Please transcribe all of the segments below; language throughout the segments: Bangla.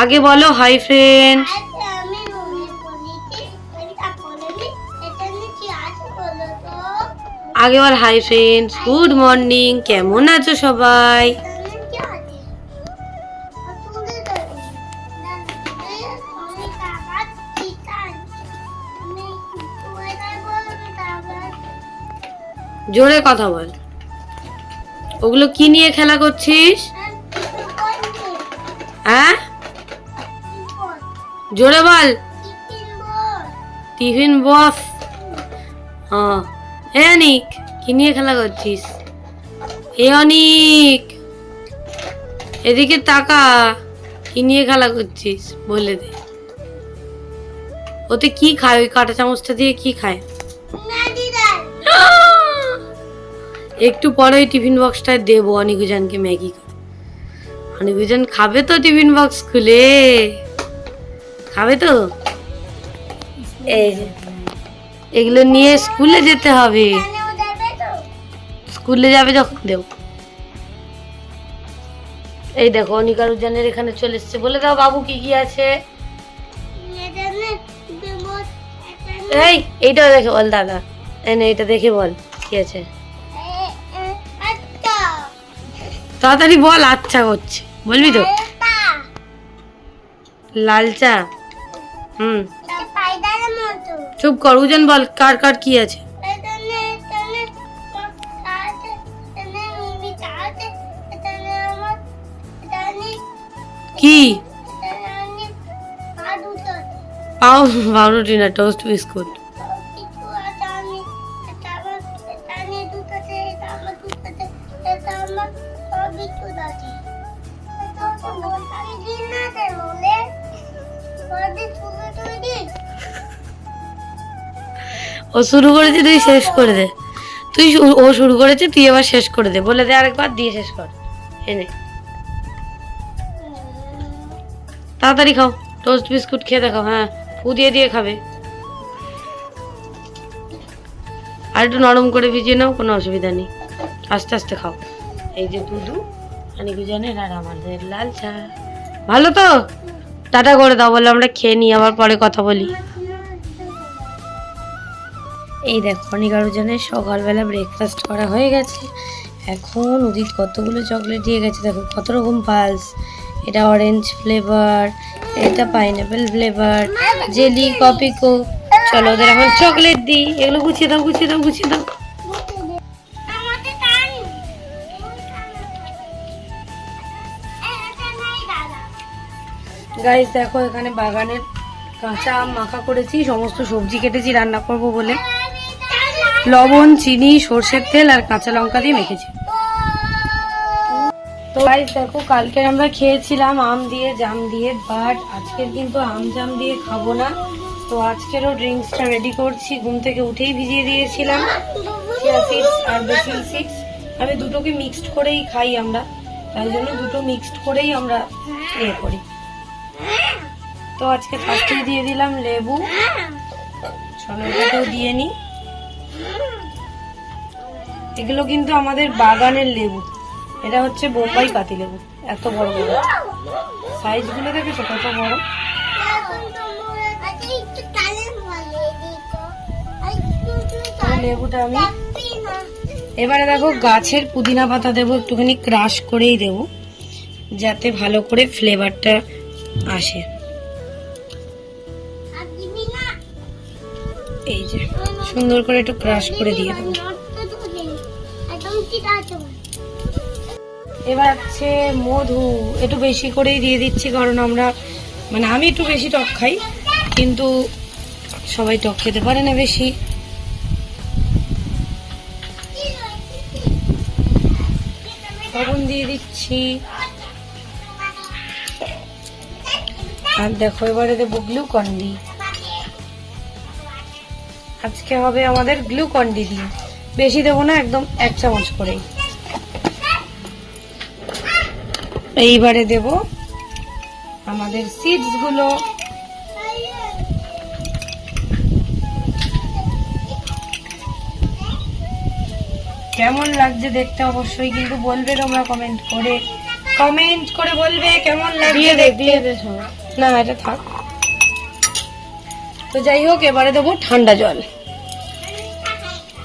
আগে বলো হাই ফ্রেন্ড আগে বল হাই ফ্রেন্ডস গুড মর্নিং কেমন আছো সবাই? জোরে কথা বল। ওগুলো কি নিয়ে খেলা করছিস? হ্যাঁ? জোরে বল। Tiffin box. এ অনিক, কি নিয়ে খেলা করছিস? এ অনিক। এদিকে তাকা, কি নিয়ে খেলা করছিস? বলে দে। ওতে কি খায়? ওই কাঁটা চামচটা দিয়ে কি খায়? একটু পরে টিফিন বক্সটায় দেবো অনিকুজানকে ম্যাগি করে। অনিকুজান খাবে তো টিফিন বক্স খুলে। খাবে তো? এই এগুলো নিয়ে স্কুলে যেতে হবে। স্কুলে যাবে যখন দেব এই দেখো অনিকার উজানের এখানে চলে এসছে। বলে দাও বাবু কি কি আছে। এই, এইটা দেখে বল দাদা। এটা দেখে বল কি আছে। তাড়াতাড়ি বল আচ্ছা করছে বলবি তো? লাল চা হুম। চুপ কর উজান বল কার কার কি আছে? কি? পাও পাউরুটি না টোস্ট বিস্কুট। ও শুরু করেছে, তুই শেষ করে দে। তুই ও শুরু করেছে, তুই এবার শেষ করে দে। বলে দে আরেকবার, দিয়ে শেষ কর। এনে। তাড়াতাড়ি খাও। টোস্ট বিস্কুট খেয়ে দেখাও হ্যাঁ। ফু দিয়ে দিয়ে খাবে। আর একটু নরম করে ভিজিয়ে নাও, কোনো অসুবিধা নেই। আস্তে আস্তে খাও। এই যে দুধু। অনেকজনের আর আমাদের লাল চা ভালো তো? টাটা করে দাও বলে আমরা খেয়ে নিই আবার পরে কথা বলি। এই দেখো অনেকারোজনের সকালবেলা ব্রেকফাস্ট করা হয়ে গেছে। এখন উদিত কতগুলো চকলেট দিয়ে গেছে দেখো কত রকম পালস এটা অরেঞ্জ ফ্লেভার এটা পাইনাপেল ফ্লেভার জেলি কপি কো চলো ওদের এখন চকলেট দিই। এগুলো গুছিয়ে দাও গুছিয়ে দাও গুছিয়ে দাও। গাইস দেখো, এখানে বাগানের কাঁচা আম মাখা করেছি, সমস্ত সবজি কেটেছি, রান্না করব বলে। লবণ, চিনি, সর্ষের তেল আর কাঁচা লঙ্কা দিয়ে মেখেছি। তো গাইস দেখো, কালকের আমরা খেয়েছিলাম আম দিয়ে, জাম দিয়ে বাট আজকের কিন্তু আম জাম দিয়ে খাব না। তো আজকেরও ড্রিঙ্কসটা রেডি করছি, ঘুম থেকে উঠেই ভিজিয়ে দিয়েছিলাম। আর আমি দুটোকে মিক্সড করেই খাই আমরা, তাই জন্য দুটো মিক্সড করেই আমরা ইয়ে করি। তো আজকে ফার্স্টে দিয়ে দিলাম লেবু। চলো দিয়ে নিই এগুলো কিন্তু আমাদের বাগানের লেবু। এটা হচ্ছে বোম্বাই পাতি লেবু। এত বড় বড় সাইজগুলো দেখেছ কত বড়? লেবুটা আমি এবারে দেখো গাছের পুদিনা পাতা দেবো, একটুখানি ক্রাশ করেই দেবো। যাতে ভালো করে ফ্লেভারটা আসে। এই যে, সুন্দর করে একটু ক্রাশ করে দিয়ে দেবো। এবার হচ্ছে মধু। একটু বেশি করেই দিয়ে দিচ্ছি, কারণ আমরা মানে আমি একটু বেশি টক খাই, কিন্তু সবাই টক খেতে পারে না বেশি। লবণ দিয়ে দিচ্ছি। আর দেখো এবারে দেবো গ্লুকন্ডি আজকে হবে আমাদের গ্লুকন্ডি দিয়ে। বেশি দেবো না একদম এক চামচ করে। এইবারে দেব আমাদের সিডসগুলো। কেমন লাগছে দেখতে অবশ্যই কিন্তু বলবে তোমরা কমেন্ট করে। কমেন্ট করে বলবে কেমন লাগছে দেখতে। না, এটা থাক। তো যাই হোক, এবারে দেবো ঠান্ডা জল।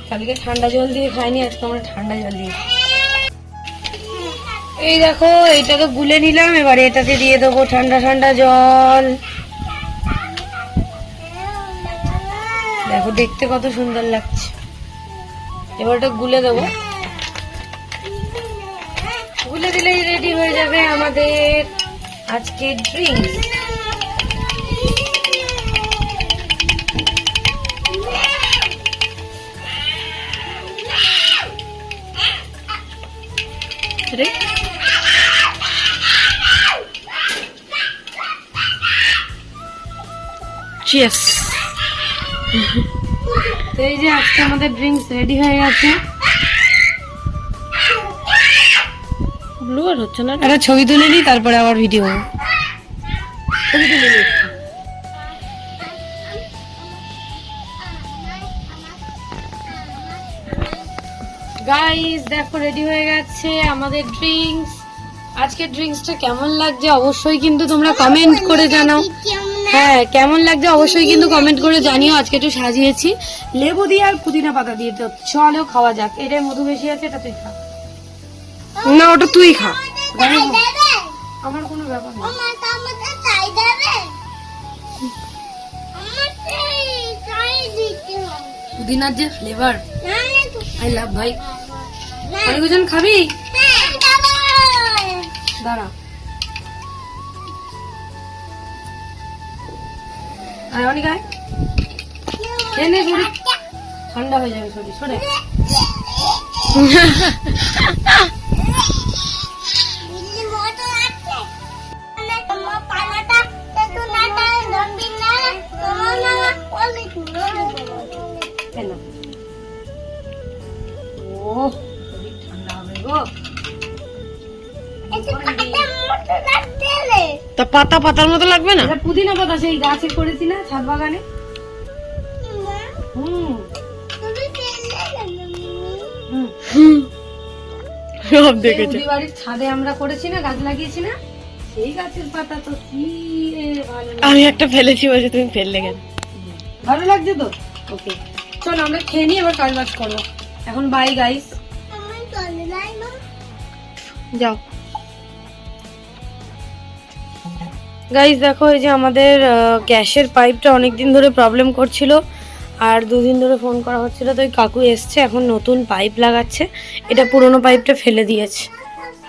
কালকে ঠান্ডা জল দিয়ে খাইনি, আজকে আমরা ঠান্ডা জল দিয়ে এই দেখো এইটা তো গুলে নিলাম, এবারে এটাতে দিয়ে দেবো ঠান্ডা ঠান্ডা জল। দেখো, দেখতে কত সুন্দর লাগছে। এবার ওটা গুলে দেবো। গুলে দিলেই রেডি হয়ে যাবে আমাদের আজকে ড্রিঙ্কস রে। চিয়ার্স তো এই যে আজকে আমাদের ড্রিঙ্কস রেডি হয়ে গেছে। ব্লুয়ার হচ্ছে না। একটা ছবি তুলে নিই তারপরে আবার ভিডিও ছবি তুলে নিই। দেখো রেডি হয়ে গেছে আমাদের ড্রিঙ্কস আজকের ড্রিঙ্কসটা কেমন লাগছে অবশ্যই কিন্তু তোমরা কমেন্ট করে জানাও। হ্যাঁ কেমন লাগছে অবশ্যই কিন্তু কমেন্ট করে জানিও। আজকে একটু সাজিয়েছি। লেবু দিয়ে আর পুদিনা পাতা দিয়ে তো চলো খাওয়া যাক। এটাই মধু বেশি আছে এটা তুই খা। না ওটা তুই খা। আমার কোনো ব্যাপার না পুদিনার যে ফ্লেভার আই লাভ ভাই। অনেকজন খাবি? দাঁড়া। আয় অনেক আয়। খেয়ে নে শরীর ঠান্ডা হয়ে যাবে শরীর সরে পাতা পাতার মতো লাগবে না? পুদিনা পাতা সেই গাছে করেছি না ছাদ বাগানে। হুম। হুম। সব বাড়ির ছাদে আমরা করেছি না গাছ লাগিয়েছি না সেই গাছের পাতা তো কি। আমি একটা ফেলেছি বলছে তুমি ফেললে কেন? ভালো লাগছে তো? ওকে। চলো আমরা খেয়ে নিই এবার কাজ বাজ করব। এখন বাই গাইস যাও। গাইস দেখো, এই যে আমাদের গ্যাসের পাইপটা অনেক দিন ধরে প্রবলেম করছিল, আর দুদিন ধরে ফোন করা হচ্ছিল, তো ওই কাকু এসছে, এখন নতুন পাইপ লাগাচ্ছে। এটা পুরনো পাইপটা ফেলে দিয়েছে,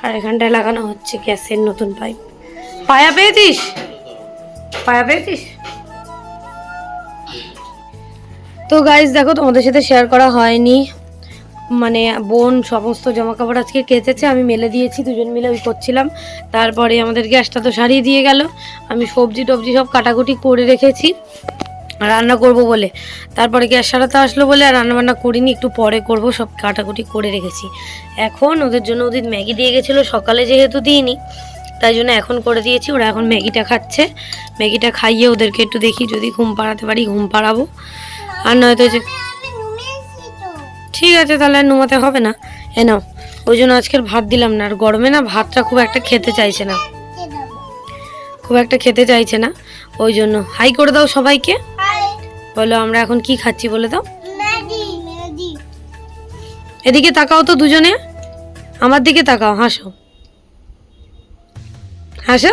আর এখানটায় লাগানো হচ্ছে গ্যাসের নতুন পাইপ পায়া পেয়েছিস? পায়া পেয়েছিস? তো গাইজ দেখো, তোমাদের সাথে শেয়ার করা হয়নি। মানে বোন সমস্ত জামা কাপড় আজকে কেচেছে, আমি মেলে দিয়েছি, দুজন মিলে ওই করছিলাম। তারপরে আমাদের গ্যাসটা তো সারিয়ে দিয়ে গেল। আমি সবজি টবজি সব কাটাকুটি করে রেখেছি, রান্না করব বলে। তারপরে গ্যাস সারাতে আসলো বলে আর রান্না বান্না করিনি, একটু পরে করব, সব কাটাকুটি করে রেখেছি। এখন ওদের জন্য ওদের ম্যাগি দিয়ে গেছিল, সকালে যেহেতু দিইনি, তাই জন্য এখন করে দিয়েছি, ওরা এখন ম্যাগিটা খাচ্ছে। ম্যাগিটা খাইয়ে ওদেরকে একটু দেখি, যদি ঘুম পাড়াতে পারি ঘুম পাড়াবো। আর নয়তো যে ঠিক আছে, তাহলে আর নুমাতে হবে না। এ নাও, ওই জন্য আজকের ভাত দিলাম না, আর গরমে না ভাতটা খুব একটা খেতে চাইছে না। খুব একটা খেতে চাইছে না, ওই জন্য। হাই করে দাও সবাইকে। বলো, আমরা এখন কি খাচ্ছি বলে দাও। এদিকে তাকাও তো দুজনে। আমার দিকে তাকাও, হাসো। হাসো?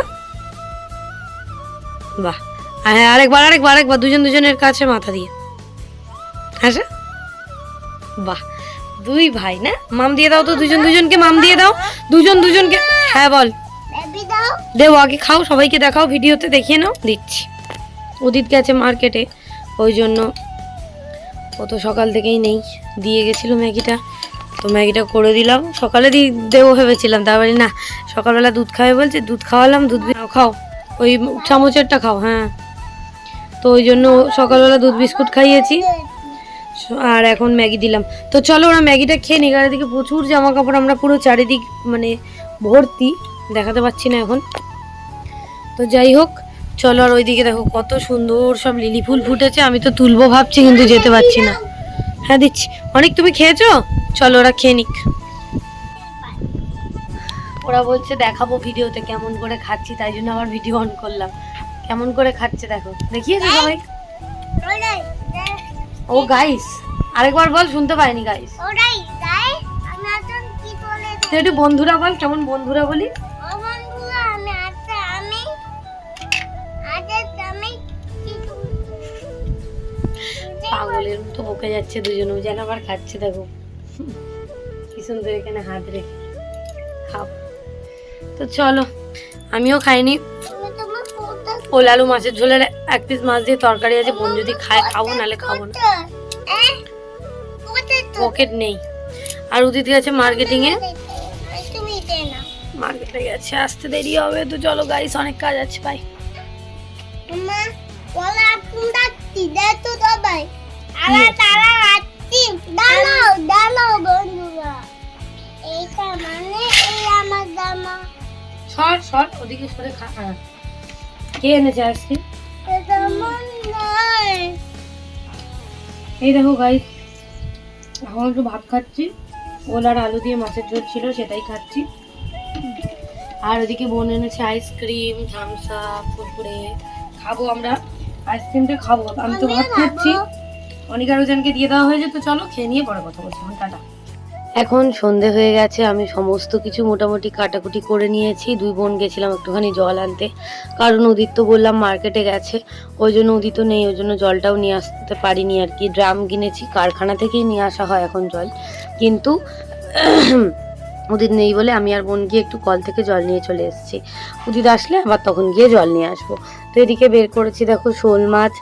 বাহ। হ্যাঁ আরেকবার আরেকবার আরেকবার, দুজন দুজনের কাছে মাথা দিয়ে। হাসো? বাহ দুই ভাই না? মাম দিয়ে দাও তো দুজন দুজনকে মাম দিয়ে দাও। দুজন দুজনকে হ্যাঁ বল। দেবো আগে খাও সবাইকে দেখাও ভিডিওতে দেখিয়ে নাও দিচ্ছি। উদিত গেছে মার্কেটে ওই জন্য ও তো সকাল থেকেই নেই। দিয়ে গেছিল ম্যাগিটা তো ম্যাগিটা করে দিলাম। সকালে দি দেবো ভেবেছিলাম তারপরে না সকালবেলা দুধ খাবে বলছে দুধ খাওয়ালাম দুধ খাও ওই চামচেরটা খাও হ্যাঁ। তো ওই জন্য সকালবেলা দুধ বিস্কুট খাইয়েছি। আর এখন ম্যাগি দিলাম। তো চলো ওরা ম্যাগিটা খেয়ে নিই দিকে প্রচুর জামা কাপড় আমরা পুরো চারিদিক মানে ভর্তি, দেখাতে পাচ্ছি না এখন। তো যাই হোক, চলো আর ওইদিকে দেখো কত সুন্দর সব লিলি ফুল ফুটেছে, আমি তো তুলবো ভাবছি, কিন্তু যেতে পারছি না। হ্যাঁ দিচ্ছি। অনেক তুমি খেয়েছো? চলো ওরা খেয়ে নিক। ওরা বলছে দেখাবো ভিডিওতে কেমন করে খাচ্ছি, তাই জন্য আবার ভিডিও অন করলাম। কেমন করে খাচ্ছে দেখো। দেখিয়েছো সবাই? ও গাইস আরেকবার বল শুনতে পাইনি গাইস তাই আমি এখন কি বলে তুই একটু বন্ধুরা বল কেমন বন্ধুরা বলি? ও বন্ধুরা আমি আজকে আমি আজকে আমি পাগলের মতো বকে যাচ্ছে দুজনে যেন আবার খাচ্ছে দেখো। কি সুন্দর এখানে হাত রেখে। খাও। তো চলো আমিও খাইনি। ওল আলু মাছের ঝোলের এক পিস মাছ দিয়ে তরকারি আছে বোন যদি খায় খাব নালে খাব না। হ্যাঁ পকেট নেই। আর উদিত গেছে মার্কেটিং না মার্কেটে গেছে আসতে দেরি হবে তো চলো গাইস অনেক কাজ আছে ভাই মানে এই আমার জামা। সর সর ওদিকে সরে খা খা। কে এনেছে নয় এই দেখো গাইস এখন একটু ভাত খাচ্ছি। ওল আর আলু দিয়ে মাছের ঝোল ছিল সেটাই খাচ্ছি। আর ওদিকে বোন এনেছে আইসক্রিম থামস কুরকুরে খাব আমরা। আইসক্রিমটা খাব। আমি তো ভাত খাচ্ছি। অনেক আরও জনকে দিয়ে দেওয়া হয়েছে তো চলো খেয়ে নিয়ে পরে কথা বলছি। টাটা। এখন সন্ধে হয়ে গেছে, আমি সমস্ত কিছু মোটামুটি কাটাকুটি করে নিয়েছি। দুই বোন গেছিলাম একটুখানি জল আনতে, কারণ উদিত তো বললাম মার্কেটে গেছে, ওই জন্য উদিত নেই, ওই জন্য জলটাও নিয়ে আসতে পারিনি আর কি। ড্রাম কিনেছি, কারখানা থেকেই নিয়ে আসা হয় এখন জল। কিন্তু উদিত নেই বলে আমি আর বোন গিয়ে একটু কল থেকে জল নিয়ে চলে এসেছি। উদিত আসলে আবার তখন গিয়ে জল নিয়ে আসব। তো এদিকে বের করেছি, দেখো শোল মাছ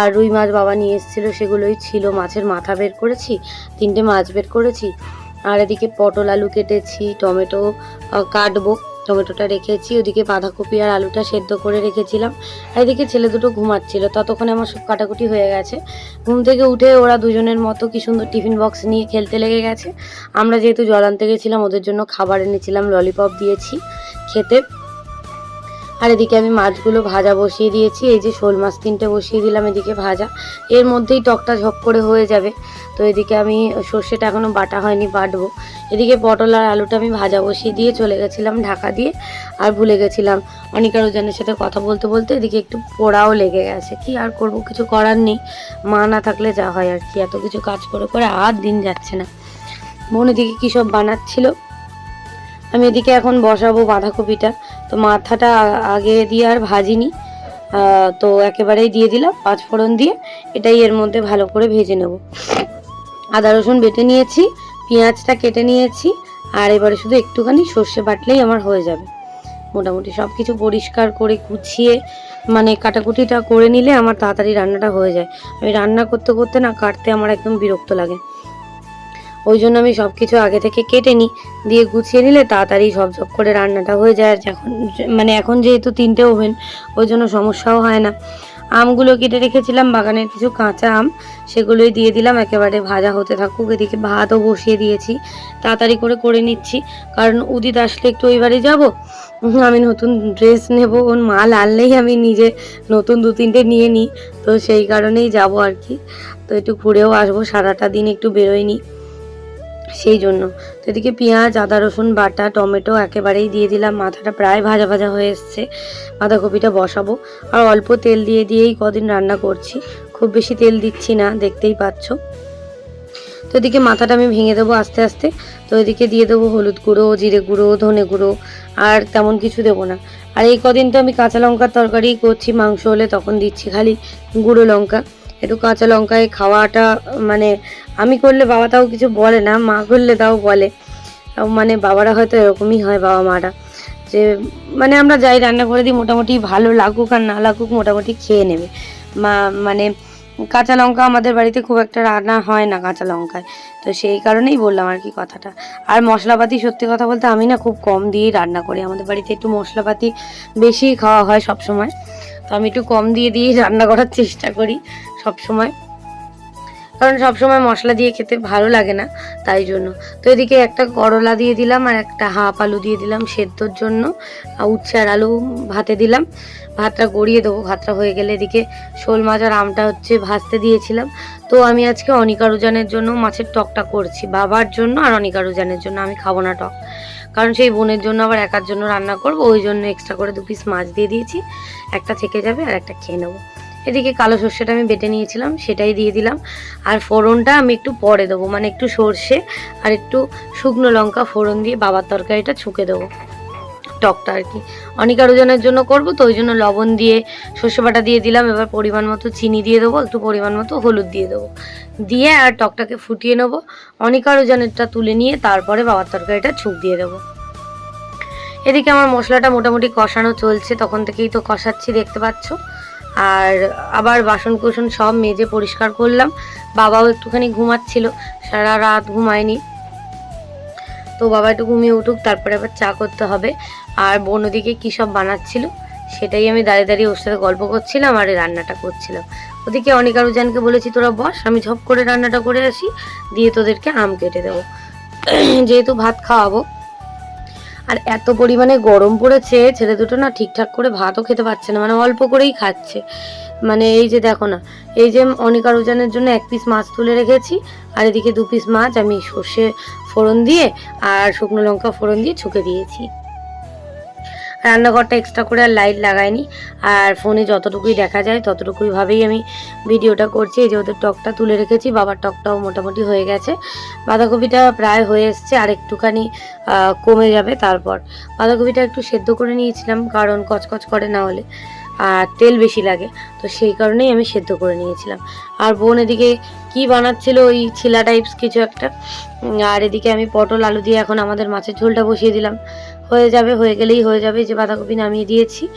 আর রুই মাছ বাবা নিয়ে এসেছিল, সেগুলোই ছিল। মাছের মাথা বের করেছি, তিনটে মাছ বের করেছি। আর এদিকে পটল আলু কেটেছি, টমেটো কাটবো। টমেটোটা রেখেছি, ওদিকে বাঁধাকপি আর আলুটা সেদ্ধ করে রেখেছিলাম। আর এদিকে ছেলে দুটো ঘুমাচ্ছিল, ততক্ষণে আমার সব কাটাকুটি হয়ে গেছে। ঘুম থেকে উঠে ওরা দুজনের মতো কি সুন্দর টিফিন বক্স নিয়ে খেলতে লেগে গেছে। আমরা যেহেতু জল আনতে গেছিলাম, ওদের জন্য খাবার এনেছিলাম, ললিপপ দিয়েছি খেতে। আর এদিকে আমি মাছগুলো ভাজা বসিয়ে দিয়েছি, এই যে শোল মাছ তিনটে বসিয়ে দিলাম এদিকে ভাজা। এর মধ্যেই টকটা ঝপ করে হয়ে যাবে। তো এদিকে আমি সর্ষেটা এখনও বাটা হয়নি, বাটবো। এদিকে পটল আর আলুটা আমি ভাজা বসিয়ে দিয়ে চলে গেছিলাম ঢাকা দিয়ে, আর ভুলে গেছিলাম। অনিকা রোজানের সাথে কথা বলতে বলতে এদিকে একটু পোড়াও লেগে গেছে। কি আর করব, কিছু করার নেই। মা না থাকলে যা হয় আর কি, এত কিছু কাজ করে করে আর দিন যাচ্ছে না। বোন এদিকে কী সব বানাচ্ছিল? আমি এদিকে এখন বসাবো বাঁধাকপিটা। তো মাথাটা আগে দিয়ে আর ভাজিনি। তো একেবারেই দিয়ে দিলাম পাঁচ ফোড়ন দিয়ে। এটাই এর মধ্যে ভালো করে ভেজে নেব। আদা রসুন বেটে নিয়েছি, পেঁয়াজটা কেটে নিয়েছি, আর এবারে শুধু একটুখানি সর্ষে বাটলেই আমার হয়ে যাবে। মোটামুটি সব কিছু পরিষ্কার করে গুছিয়ে মানে কাটাকুটিটা করে নিলে আমার তাড়াতাড়ি রান্নাটা হয়ে যায়। আমি রান্না করতে করতে না কাটতে আমার একদম বিরক্ত লাগে। ওই জন্য আমি সব কিছু আগে থেকে কেটে নিই। দিয়ে গুছিয়ে নিলে তাড়াতাড়ি ঝপ ঝপ করে রান্নাটা হয়ে যায় আর যখন মানে এখন যেহেতু তিনটে ওভেন, ওই জন্য সমস্যাও হয় না। আমগুলো কেটে রেখেছিলাম, বাগানের কিছু কাঁচা আম, সেগুলোই দিয়ে দিলাম। একেবারে ভাজা হতে থাকুক, এদিকে ভাতও বসিয়ে দিয়েছি। তাড়াতাড়ি করে করে নিচ্ছি। কারণ উদিত আসলে একটু ওই বাড়ি যাব। আমি নতুন ড্রেস নেব, ওর মাল আনলেই আমি নিজে নতুন দু তিনটে নিয়ে নিই। তো সেই কারণেই যাব আর কি। তো একটু ঘুরেও আসব, সারাটা দিন একটু বেরোয়নি। সেই জন্য। তো এদিকে পেঁয়াজ, আদা, রসুন, বাটা, টমেটো একেবারেই দিয়ে দিলাম। মাথাটা প্রায় ভাজা ভাজা হয়ে এসছে। বাঁধাকপিটা বসাবো। আর অল্প তেল দিয়ে দিয়েই কদিন রান্না করছি। খুব বেশি তেল দিচ্ছি না, দেখতেই পাচ্ছ। তো এদিকে মাথাটা আমি ভেঙে দেবো আস্তে আস্তে। তো এদিকে দিয়ে দেবো হলুদ গুঁড়ো, জিরে গুঁড়ো, ধনে গুঁড়ো। আর তেমন কিছু দেবো না। আর এই কদিন তো আমি কাঁচা লঙ্কার তরকারি করছি, মাংস হলে তখন দিচ্ছি খালি গুঁড়ো লঙ্কা। একটু কাঁচা লঙ্কায় খাওয়াটা মানে আমি করলে বাবা তাও কিছু বলে না, মা করলে তাও বলে। মানে বাবারা হয়তো এরকমই হয় বাবা মারা। যে মানে আমরা যাই রান্না করে দিই, মোটামুটি ভালো লাগুক আর না লাগুক মোটামুটি খেয়ে নেবে। মা মানে কাঁচা লঙ্কা আমাদের বাড়িতে খুব একটা রান্না হয় না কাঁচা লঙ্কায়। তো সেই কারণেই বললাম আর কি কথাটা। আর মশলাপাতি সত্যি কথা বলতে আমি না খুব কম দিয়েই রান্না করি। আমাদের বাড়িতে একটু মশলাপাতি বেশি খাওয়া হয় সব সময় তো আমি একটু কম দিয়ে দিয়েই রান্না করার চেষ্টা করি সব সময় কারণ সবসময় মশলা দিয়ে খেতে ভালো লাগে না, তাই জন্য। তো এদিকে একটা করলা দিয়ে দিলাম আর একটা হাফ আলু দিয়ে দিলাম সেদ্ধর জন্য। উচ্ছে আর আলু ভাতে দিলাম। ভাতটা গড়িয়ে দেবো, ভাতটা হয়ে গেলে এদিকে শোল মাছ আর আমটা হচ্ছে ভাজতে দিয়েছিলাম। তো আমি আজকে অনিকা রুজানের জন্য মাছের টকটা করছি, বাবার জন্য আর অনিকা রুজানের জন্য। আমি খাব না টক। কারণ সেই বোনের জন্য আবার একার জন্য রান্না করব, ওই জন্য এক্সট্রা করে দু পিস মাছ দিয়ে দিয়েছি। একটা থেকে যাবে আর একটা খেয়ে নেব। এদিকে কালো সর্ষেটা আমি বেটে নিয়েছিলাম, সেটাই দিয়ে দিলাম। আর ফোড়নটা আমি একটু পরে দেবো মানে একটু সর্ষে আর একটু শুকনো লঙ্কা ফোড়ন দিয়ে বাবার তরকারিটা ছুঁকে দেবো, টকটা আর কি। অনেক আরোজনের জন্য করব, তো ওই জন্য লবণ দিয়ে সর্ষে বাটা দিয়ে দিলাম, এবার পরিমাণ মতো চিনি দিয়ে দেবো, একটু পরিমাণ মতো হলুদ দিয়ে দেবো। দিয়ে আর টকটাকে ফুটিয়ে নেব, অনেক আরোজনেরটা তুলে নিয়ে তারপরে বাবার তরকারিটা ছুঁক দিয়ে দেবো। এদিকে আমার মশলাটা মোটামুটি কষানো চলছে, তখন থেকেই তো কষাচ্ছি, দেখতে পাচ্ছ। আর আবার বাসন কুসন সব মেজে পরিষ্কার করলাম। বাবাও একটুখানি ঘুমাচ্ছিল, সারা রাত ঘুমায়নি। তো বাবা একটু ঘুমিয়ে উঠুক, তারপরে আবার চা করতে হবে। আর বোন ওদিকে কী সব বানাচ্ছিল, সেটাই আমি দাঁড়িয়ে দাঁড়িয়ে ওর সাথে গল্প করছিলাম আর রান্নাটা করছিলাম। ওদিকে অনেক আরুজানকে বলেছি, তোরা বস, আমি ঝপ করে রান্নাটা করে আসি, দিয়ে তোদেরকে আম কেটে দেবো। যেহেতু ভাত খাওয়াবো আর এত পরিমাণে গরম পড়েছে, ছেলে দুটো না ঠিকঠাক করে ভাতও খেতে পারছে না মানে অল্প করেই খাচ্ছে। মানে এই যে দেখো না, এই যে অনিকা রুজানের জন্য এক পিস মাছ তুলে রেখেছি, আর এদিকে দু পিস মাছ আমি সর্ষে ফোড়ন দিয়ে আর শুকনো লঙ্কা ফোড়ন দিয়ে ছুকে দিয়েছি। রান্নাঘরটা এক্সট্রা করে আর লাইট লাগাইনি। আর ফোনে যতটুকুই দেখা যায়, ততটুকুই ভাবেই আমি ভিডিওটা করছি। এই যে ওদের টকটা তুলে রেখেছি, বাবার টকটাও মোটামুটি হয়ে গেছে। বাঁধাকপিটা প্রায় হয়ে এসছে, আর একটুখানি কমে যাবে তারপর। বাঁধাকপিটা একটু সেদ্ধ করে নিয়েছিলাম, কারণ কচকচ করে না হলে। আর তেল বেশি লাগে। তো সেই কারণেই আমি সেদ্ধ করে নিয়েছিলাম। আর বোন এদিকে কি বানাচ্ছিল ওই ছিলা টাইপস কিছু একটা। আর এদিকে আমি পটল, আলু দিয়ে এখন আমাদের মাছের ঝোলটা বসিয়ে দিলাম। হয়ে যাবে, হয়ে গেলেই হয়ে যাবে। যে বাঁধাকপি নামিয়ে দিয়েছি।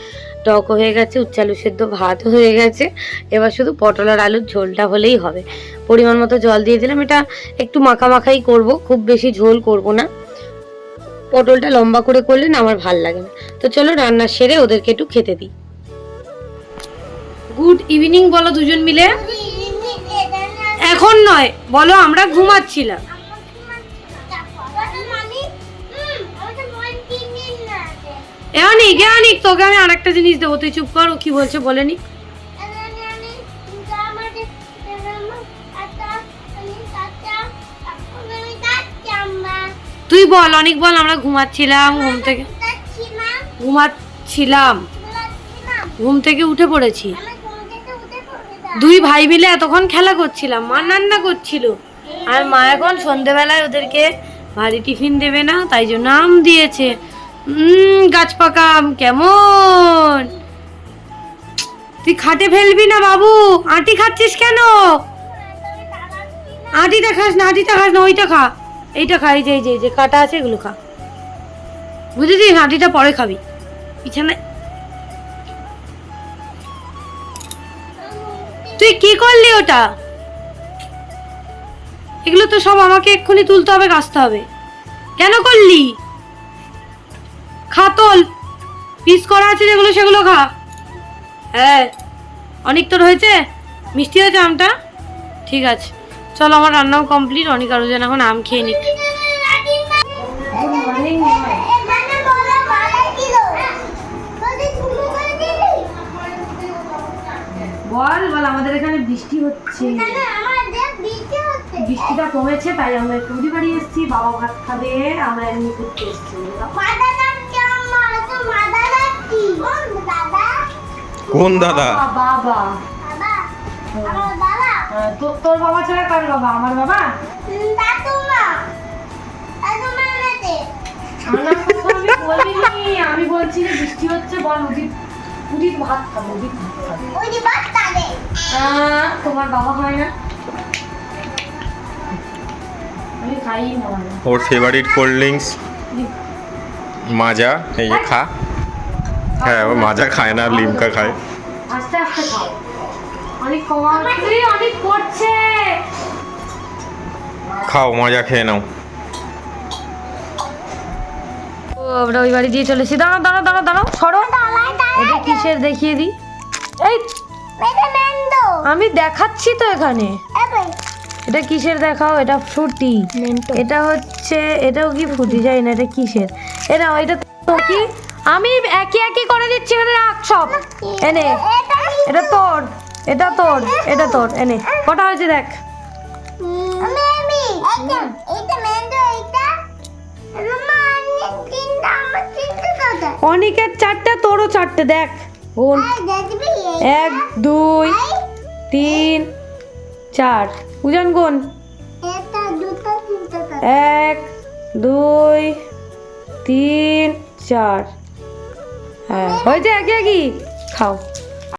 টকও হয়ে গেছে, উচ্চালু সেদ্ধ ভাত হয়ে গেছে। এবার শুধু পটল আর আলুর ঝোলটা হলেই হবে। পরিমাণ মতো জল দিয়ে দিলাম। এটা একটু মাখা মাখাই করব, খুব বেশি ঝোল করব না। পটলটা লম্বা করে করলে না আমার ভালো লাগে না। তো চলো রান্না সেরে ওদেরকে একটু খেতে দিই। গুড ইভিনিং বলো দুজন মিলে। এখন নয়, বলো আমরা ঘুমাচ্ছিলাম। এ অনিক, এ তোকে আমি আরেকটা জিনিস দেবো, তুই চুপ কর, ও কি বলছে বলে নি। তুই বল, অনেক বল, আমরা ঘুমাচ্ছিলাম, ঘুম থেকে ঘুমাচ্ছিলাম। ঘুম থেকে উঠে পড়েছি। দুই ভাই মিলে এতক্ষণ খেলা করছিলাম, মা রান্না করছিল। আর মা এখন সন্ধেবেলায় ওদেরকে ভারী টিফিন দেবে না, তাই জন্য আম দিয়েছে। গাছ পাকা আম কেমন? তুই খাটে ফেলবি না বাবু? আটি খাচ্ছিস কেন? আটিটা খাস না, আটিটা খাস না, ওইটা খা। এইটা খা এই যে এই যে, কাটা আছে, এগুলো খা। বুঝেছিস? আটিটা পরে খাবি। বিছানায় তুই কি করলি ওটা? এগুলো তো সব আমাকে এক্ষুনি তুলতে হবে, কাচতে হবে। কেন করলি? খা তোল। পিস করা আছে যেগুলো, সেগুলো খা। হ্যাঁ অনেক তোর হয়েছে? মিষ্টি হয়েছে আমটা? ঠিক আছে। চলো, আমার রান্নাও কমপ্লিট। অনেক আরও যেন এখন আম খেয়ে নিক। বল বল আমাদের এখানে বৃষ্টি হচ্ছে। বৃষ্টিটা কমেছে তাই আমরা একটু উড়ি বাড়ি এসেছি বাবা ভাত খাবে আমরা এমনি ঘুরতে এসেছি কোন দাদা? বাবা হ্যাঁ, তোর বাবা ছাড়া কার বাবা? আমার বাবা? আমি বলছি যে বৃষ্টি হচ্ছে বল উদিত উদিত ভাত খাব উদিত ভাত খাবে। তোমার বাবা হয় না। আমি খাই না। ওর ফেভারিট কোল্ড ড্রিঙ্কস মাজা এই যে খা। হ্যাঁ ও মাজা খায় না লিমকা খায়। আস্তে আস্তে খাও। অনেক অনেক করছে খাও মাজা খেয়ে নাও। ও আমরা ওই বাড়ি দিয়ে চলেছি। দাঁড়াও দাঁড়াও দাঁড়াও দাঁড়াও। সরো এটা কিসের দেখিয়ে দিই? এই আমি দেখাচ্ছি তো এখানে। এটা কিসের দেখাও? এটা ফ্রুটি। এটা হচ্ছে এটাও কি ফ্রুটি? যাই না এটা কিসের? এটা এটা তো কি? আমি একই একই করে দিচ্ছি এখানে রাখ সব। এনে এটা তোর। এটা তোর। এটা তোর। এনে কটা হয়েছে দেখ। আমি অনেকের চারটা তোরও চারটে দেখ। গুন এক দুই তিন চার। উজান দাদা এক দুই তিন চার। হ্যাঁ হয়েছে একে একই খাও।